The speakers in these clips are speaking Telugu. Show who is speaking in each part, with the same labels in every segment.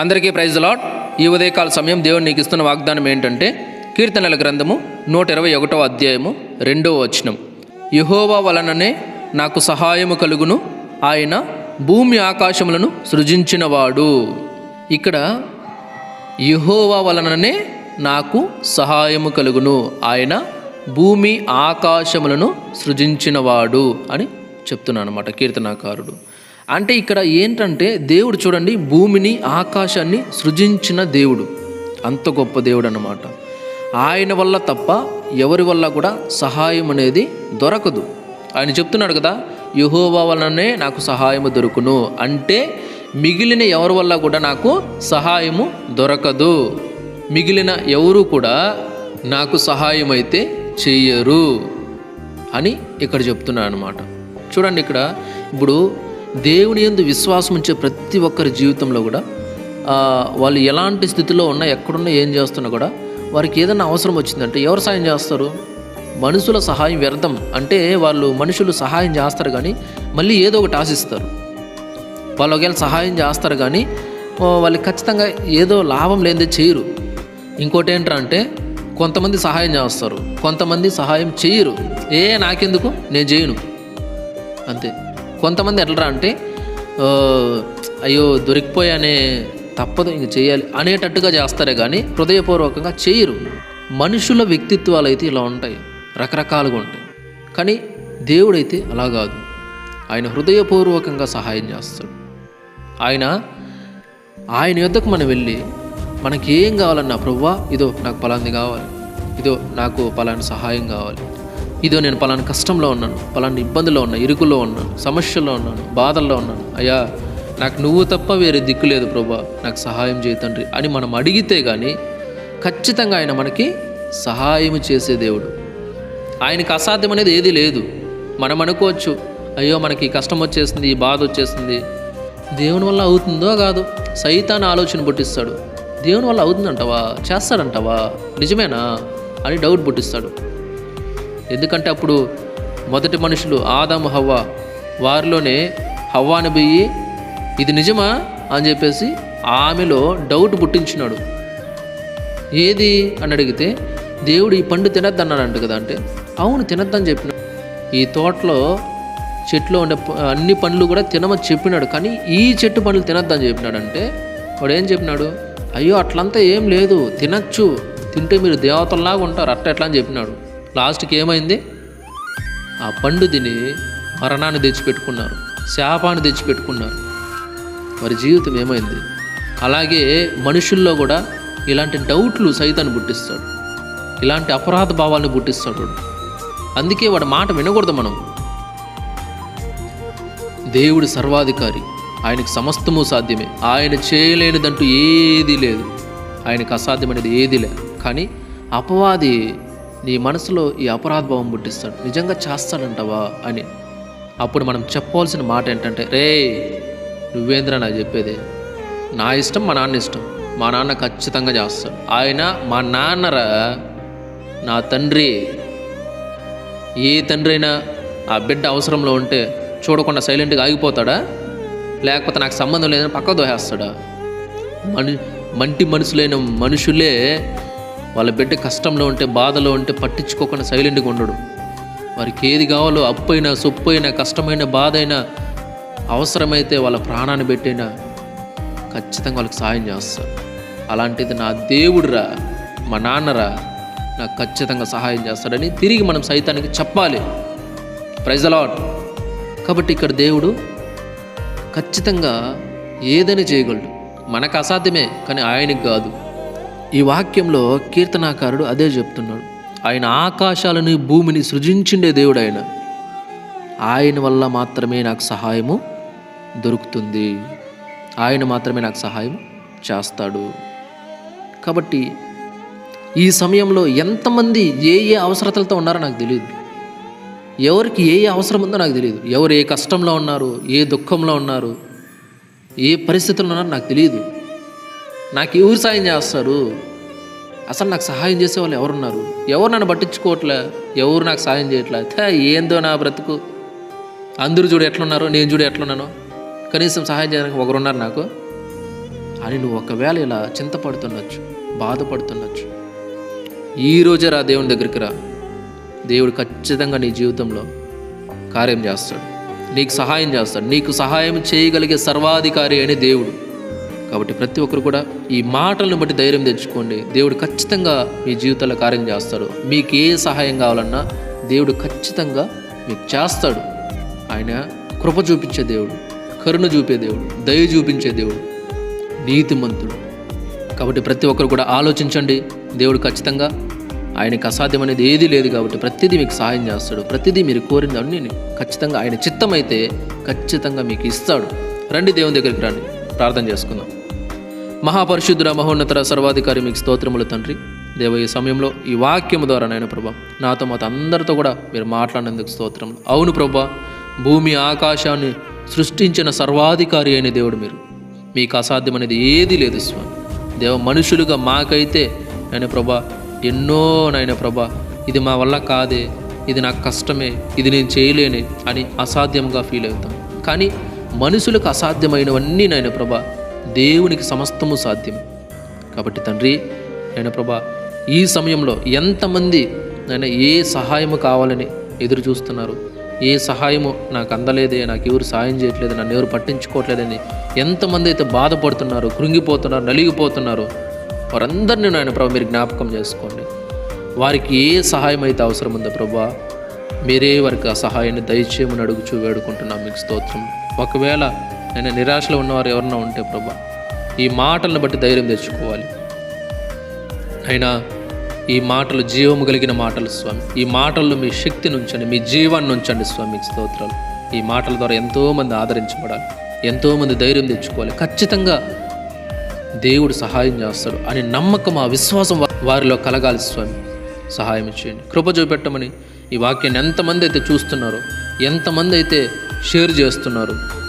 Speaker 1: అందరికీ ప్రైజ్ లాట్ ఈ ఉదయకాల సమయం దేవుడు నీకు ఇస్తున్న వాగ్దానం ఏంటంటే కీర్తనల గ్రంథము నూట ఇరవై ఒకటో అధ్యాయము రెండవ వచనం. యహోవా వలననే నాకు సహాయము కలుగును. ఆయన భూమి ఆకాశములను సృజించినవాడు. ఇక్కడ యహోవా వలననే నాకు సహాయము కలుగును. ఆయన భూమి ఆకాశములను సృజించినవాడు అని చెప్తున్నాను అనమాట కీర్తనాకారుడు. అంటే ఇక్కడ ఏంటంటే దేవుడు చూడండి భూమిని ఆకాశాన్ని సృజించిన దేవుడు. అంత గొప్ప దేవుడు అన్నమాట. ఆయన వల్ల తప్ప ఎవరి వల్ల కూడా సహాయం అనేది దొరకదు. ఆయన చెప్తున్నాడు కదా యహోవా వలననే నాకు సహాయము దొరుకును. అంటే మిగిలిన ఎవరి వల్ల కూడా నాకు సహాయము దొరకదు. మిగిలిన ఎవరు కూడా నాకు సహాయం అయితే చెయ్యరు అని ఇక్కడ చెప్తున్నాను అనమాట చూడండి ఇక్కడ ఇప్పుడు దేవుని ఎందు విశ్వాసం ఉంచే ప్రతి ఒక్కరి జీవితంలో కూడా వాళ్ళు ఎలాంటి స్థితిలో ఉన్నా ఎక్కడున్నా ఏం చేస్తున్నా కూడా వారికి ఏదైనా అవసరం వచ్చిందంటే ఎవరు సాయం చేస్తారు? మనుషుల సహాయం వ్యర్థం. అంటే వాళ్ళు మనుషులు సహాయం చేస్తారు కానీ మళ్ళీ ఏదో ఒకటి ఆశిస్తారు. వాళ్ళు ఒకవేళ సహాయం చేస్తారు కానీ వాళ్ళు ఖచ్చితంగా ఏదో లాభం లేనిదే చేయరు. ఇంకోటి ఏంటంటే అంటే కొంతమంది సహాయం చేస్తారు. కొంతమంది సహాయం చేయరు. ఏ నాకెందుకు? నేను చేయను. అంతే. కొంతమంది ఎట్లరా అంటే అయ్యో దొరికిపోయానే తప్పదు ఇంక చేయాలి అనేటట్టుగా చేస్తారే కానీ హృదయపూర్వకంగా చేయరు. మనుషుల వ్యక్తిత్వాలు అయితే ఇలా ఉంటాయి రకరకాలుగా ఉంటాయి. కానీ దేవుడైతే అలా కాదు. ఆయన హృదయపూర్వకంగా సహాయం చేస్తాడు. ఆయన ఆయన యొద్దకు మనం వెళ్ళి మనకి ఏం కావాలన్నా ప్రవ్వా ఇదో నాకు పలాంది కావాలి. ఇదో నాకు పలాని సహాయం కావాలి. ఇదో నేను పలాని కష్టంలో ఉన్నాను పలాని ఇబ్బందిలో ఉన్నాను ఇరుకులో ఉన్నాను సమస్యల్లో ఉన్నాను బాధల్లో ఉన్నాను. అయ్యా నాకు నువ్వు తప్ప వేరే దిక్కు లేదు ప్రభా. నాకు సహాయం చేయ తండ్రి అని మనం అడిగితే కానీ ఖచ్చితంగా ఆయన మనకి సహాయం చేసే దేవుడు. ఆయనకి అసాధ్యం అనేది ఏది లేదు. మనం అనుకోవచ్చు అయ్యో మనకి కష్టం వచ్చేసింది ఈ బాధ వచ్చేసింది. దేవుని వల్ల అవుతుందో కాదు సైతాన్ ఆలోచన పుట్టిస్తాడు. దేవుని వల్ల అవుతుందంటవా? చేస్తాడంటవా? నిజమేనా? అని డౌట్ పుట్టిస్తాడు. ఎందుకంటే అప్పుడు మొదటి మనుషులు ఆదాము హవ్వ. వారిలోనే హవ్వాని బియ్యి ఇది నిజమా అని చెప్పేసి ఆమెలో డౌట్ పుట్టించినాడు. ఏది అని అడిగితే దేవుడు ఈ పండు తినద్దన్నాడంట కదా అంటే అవును తినద్దని చెప్పిన. ఈ తోటలో చెట్లో ఉండే అన్ని పండ్లు కూడా తినమని చెప్పినాడు. కానీ ఈ చెట్టు పండ్లు తినద్దని చెప్పినాడంటే వాడు ఏం చెప్పినాడు? అయ్యో అట్లంతా ఏం లేదు తినచ్చు. తింటే మీరు దేవతల్లాగా ఉంటారు అట్ట ఎట్లా అని చెప్పినాడు. లాస్ట్కి ఏమైంది? ఆ పండు తిని మరణాన్ని తెచ్చిపెట్టుకున్నారు శాపాన్ని తెచ్చిపెట్టుకున్నారు. వారి జీవితం ఏమైంది? అలాగే మనుషుల్లో కూడా ఇలాంటి డౌట్లు సైతాన్ని పుట్టిస్తాడు. ఇలాంటి అపరాధ భావాలను పుట్టిస్తాడు వాడు. అందుకే వాడి మాట వినకూడదు మనం. దేవుడు సర్వాధికారి. ఆయనకు సమస్తము సాధ్యమే. ఆయన చేయలేనిదంటూ ఏదీ లేదు. ఆయనకు అసాధ్యమైనది ఏదీ లేదు. కానీ అపవాది నీ మనసులో ఈ అపరాధ భావం పుట్టిస్తాడు. నిజంగా చేస్తాడంటవా అని. అప్పుడు మనం చెప్పవలసిన మాట ఏంటంటే రే నువ్వేంద్రా నాకు చెప్పేది? నా ఇష్టం మా నాన్న ఇష్టం. మా నాన్న ఖచ్చితంగా చేస్తాడు. ఆయన మా నాన్నరా నా తండ్రి. ఏ తండ్రి అయినా ఆ బిడ్డ అవసరంలో ఉంటే చూడకుండా సైలెంట్గా ఆగిపోతాడా? లేకపోతే నాకు సంబంధం లేదని పక్క దోహేస్తాడా? మను మంటి మనుషులైన మనుషులే వాళ్ళ బిడ్డ కష్టంలో ఉంటే బాధలో ఉంటే పట్టించుకోకుండా సైలెంట్గా ఉండడు. వారికి ఏది కావాలో అప్పైనా సొప్పైనా కష్టమైన బాధ అయినా అవసరమైతే వాళ్ళ ప్రాణాన్ని పెట్టైనా ఖచ్చితంగా వాళ్ళకి సాయం చేస్తారు. అలాంటిది నా దేవుడురా మా నాన్నరా నాకు ఖచ్చితంగా సహాయం చేస్తాడని తిరిగి మనం సైతానికి చెప్పాలి. ప్రైజ్ అలాట్ కాబట్టి ఇక్కడ దేవుడు ఖచ్చితంగా ఏదైనా చేయగలడు. మనకు అసాధ్యమే కానీ ఆయనకి కాదు. ఈ వాక్యంలో కీర్తనాకారుడు అదే చెప్తున్నాడు. ఆయన ఆకాశాలను భూమిని సృజించిండే దేవుడు ఆయన ఆయన వల్ల మాత్రమే నాకు సహాయము దొరుకుతుంది. ఆయన మాత్రమే నాకు సహాయం చేస్తాడు. కాబట్టి ఈ సమయంలో ఎంతమంది ఏ ఏ అవసరతలతో ఉన్నారో నాకు తెలియదు. ఎవరికి ఏ ఏ అవసరం ఉందో నాకు తెలియదు. ఎవరు ఏ కష్టంలో ఉన్నారు ఏ దుఃఖంలో ఉన్నారు ఏ పరిస్థితుల్లో ఉన్నారో నాకు తెలియదు. నాకు ఎవరు సాయం చేస్తారు? అసలు నాకు సహాయం చేసే వాళ్ళు ఎవరున్నారు? ఎవరు నన్ను పట్టించుకోవట్లే? ఎవరు నాకు సాయం చేయట్లే? ఏందో నా బ్రతుకు. అందరూ చూడు ఎట్లున్నారు నేను చూడు ఎట్లున్నాను. కనీసం సహాయం చేయడానికి ఒకరున్నారు నాకు. అని నువ్వు ఒకవేళ ఇలా చింతపడుతుండొచ్చు బాధపడుతుండొచ్చు ఈ రోజే రా దేవుని దగ్గరికి రా. దేవుడు ఖచ్చితంగా నీ జీవితంలో కార్యం చేస్తాడు. నీకు సహాయం చేస్తాడు. నీకు సహాయం చేయగలిగే సర్వాధికారి అని దేవుడు. కాబట్టి ప్రతి ఒక్కరు కూడా ఈ మాటలను బట్టి ధైర్యం తెచ్చుకోండి. దేవుడు ఖచ్చితంగా మీ జీవితంలో కార్యం చేస్తాడు. మీకు ఏ సహాయం కావాలన్నా దేవుడు ఖచ్చితంగా మీకు చేస్తాడు. ఆయన కృప చూపించే దేవుడు కరుణ చూపే దేవుడు దయ చూపించే దేవుడు నీతిమంతుడు. కాబట్టి ప్రతి ఒక్కరు కూడా ఆలోచించండి. దేవుడు ఖచ్చితంగా ఆయనకు అసాధ్యం అనేది ఏదీ లేదు కాబట్టి ప్రతిదీ మీకు సహాయం చేస్తాడు. ప్రతిదీ మీరు కోరింది నేను ఖచ్చితంగా ఆయన చిత్తమైతే ఖచ్చితంగా మీకు ఇస్తాడు. రండి దేవుని దగ్గరికి రండి. ప్రార్థన చేసుకుందాం. మహాపరిశుద్ధుడ మహోన్నతర సర్వాధికారి మీకు స్తోత్రములు తండ్రి. దేవ ఈ సమయంలో ఈ వాక్యము ద్వారా నాయన ప్రభా నాతో మాతో అందరితో కూడా మీరు మాట్లాడినందుకు స్తోత్రములు. అవును ప్రభా భూమి ఆకాశాన్ని సృష్టించిన సర్వాధికారి అయిన దేవుడు మీరు. మీకు అసాధ్యం అనేది ఏదీ లేదు స్వామి. దేవ మనుషులుగా మాకైతే నాయన ప్రభా ఎన్నో నాయన ప్రభా ఇది మా వల్ల కాదే ఇది నాకు కష్టమే ఇది నేను చేయలేనే అని అసాధ్యంగా ఫీల్ అవుతాం. కానీ మనుషులకు అసాధ్యమైనవన్నీ నాయన ప్రభా దేవునికి సమస్తము సాధ్యం. కాబట్టి తండ్రి నాయన ప్రభా ఈ సమయంలో ఎంతమంది నేను ఏ సహాయము కావాలని ఎదురు చూస్తున్నారు? ఏ సహాయము నాకు అందలేదే నాకు ఎవరు సాయం చేయట్లేదు నన్ను ఎవరు పట్టించుకోవట్లేదని ఎంతమంది అయితే బాధపడుతున్నారు కృంగిపోతున్నారు నలిగిపోతున్నారు వారందరినీ నాయన ప్రభా మీరు జ్ఞాపకం చేసుకోండి. వారికి ఏ సహాయం అయితే అవసరం ఉందో ప్రభా మీరే వారికి ఆ సహాయాన్ని దయచేయమని అడుగుచూ వేడుకుంటున్నాం మీకు స్తోత్రం. ఒకవేళ నేను నిరాశలో ఉన్నవారు ఎవరన్నా ఉంటే ప్రభా ఈ మాటలను బట్టి ధైర్యం తెచ్చుకోవాలి. అయినా ఈ మాటలు జీవము కలిగిన మాటలు స్వామి. ఈ మాటల్లో మీ శక్తిని ఉంచండి మీ జీవాన్ని ఉంచండి స్వామి స్తోత్రాలు. ఈ మాటల ద్వారా ఎంతోమంది ఆదరించబడాలి ఎంతోమంది ధైర్యం తెచ్చుకోవాలి. ఖచ్చితంగా దేవుడు సహాయం చేస్తాడు అని నమ్మకం ఆ విశ్వాసం వారిలో కలగాలి స్వామి. సహాయం చేయండి. కృప చూపెట్టమని ఈ వాక్యాన్ని ఎంతమంది అయితే చూస్తున్నారో ఎంతమంది అయితే షేర్ చేస్తున్నారు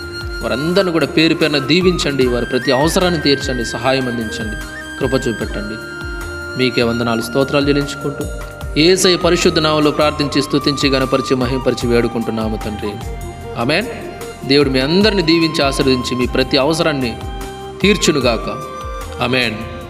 Speaker 1: వారందరిని కూడా పేరు పేరున దీవించండి వారి ప్రతి అవసరాన్ని తీర్చండి సహాయం అందించండి కృప చూపెట్టండి. మీకే వందనాలు స్తోత్రాలు చెల్లించుకుంటూ ఏసై పరిశుద్ధ నామంలో ప్రార్థించి స్తుతించి గణపరిచి మహింపరిచి వేడుకుంటున్నాము తండ్రి. ఆమెన్. దేవుడు మీ అందరిని దీవించి ఆశీర్వదించి మీ ప్రతి అవసరాన్ని తీర్చునుగాక. ఆమెన్.